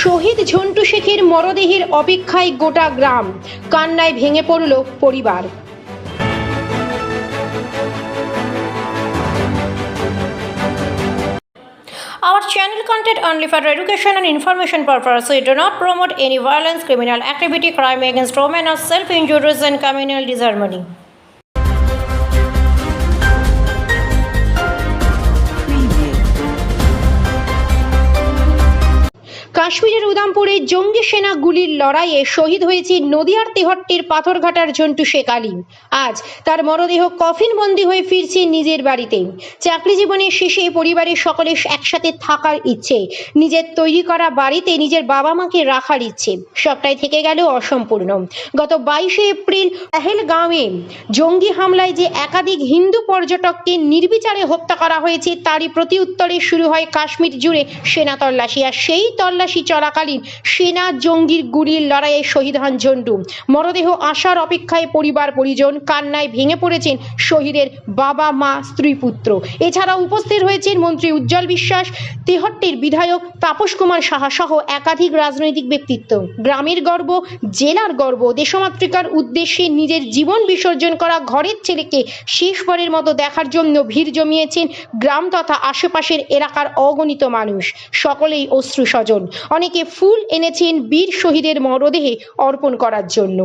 শহীদ ঝন্টু শেখের মরদেহের অপেক্ষায় গোটা গ্রাম কান্নায় ভেঙে পড়ল পরিবার Our channel content only for education and information purpose. We do not promote any violence, criminal activity, crime against women, or self-injuries and communal disharmony. কাশ্মীরের উদামপুরে জঙ্গি সেনা গুলির লড়াইয়ে শহীদ হয়েছে নদিয়ার তেহট্টির পাথরঘাটার ঝন্টু শেখ আলী। আজ তার মরদেহ কফিনবন্দি হয়ে ফিরছে নিজের বাড়িতে। চাকরি জীবনের শেষে পরিবারের সকলে একসাথে থাকার ইচ্ছে, নিজের তৈরি করা বাড়িতে নিজের বাবা মাকে রাখার ইচ্ছে। সবটাই থেকে গেল অসম্পূর্ণ। গত বাইশে এপ্রিল পেহেলগাঁওয়ে জঙ্গি হামলায় যে একাধিক হিন্দু পর্যটককে নির্বিচারে হত্যা করা হয়েছে, তারই প্রতি উত্তরে শুরু হয় কাশ্মীর জুড়ে সেনা তল্লাশি। আর সেই তল্লাশি চলাকালীন সেনা জঙ্গির গুলির লড়াইয়ে শহীদ হন ঝন্টু মরদেহ আসার অপেক্ষায় পরিবার পরিজন কান্নায় ভেঙে পড়েছেন শহীদের বাবা, মা, স্ত্রী, পুত্র। এছাড়া উপস্থিত হয়েছেন মন্ত্রী উজ্জ্বল বিশ্বাস, তেহট্টির বিধায়ক তাপস কুমার সাহা সহ একাধিক রাজনৈতিক ব্যক্তিত্ব। গ্রামের গর্ব, জেলার গর্ব, দেশমাতৃকার উদ্দেশ্যে নিজের জীবন বিসর্জন করা ঘরের ছেলেকে শেষবারের মতো দেখার জন্য ভিড় জমিয়েছেন গ্রাম তথা আশেপাশের এলাকার অগণিত মানুষ। সকলেই অশ্রু স্বজন অনেকে ফুল এনেছেন বীর শহীদের মরদেহে অর্পণ করার জন্য।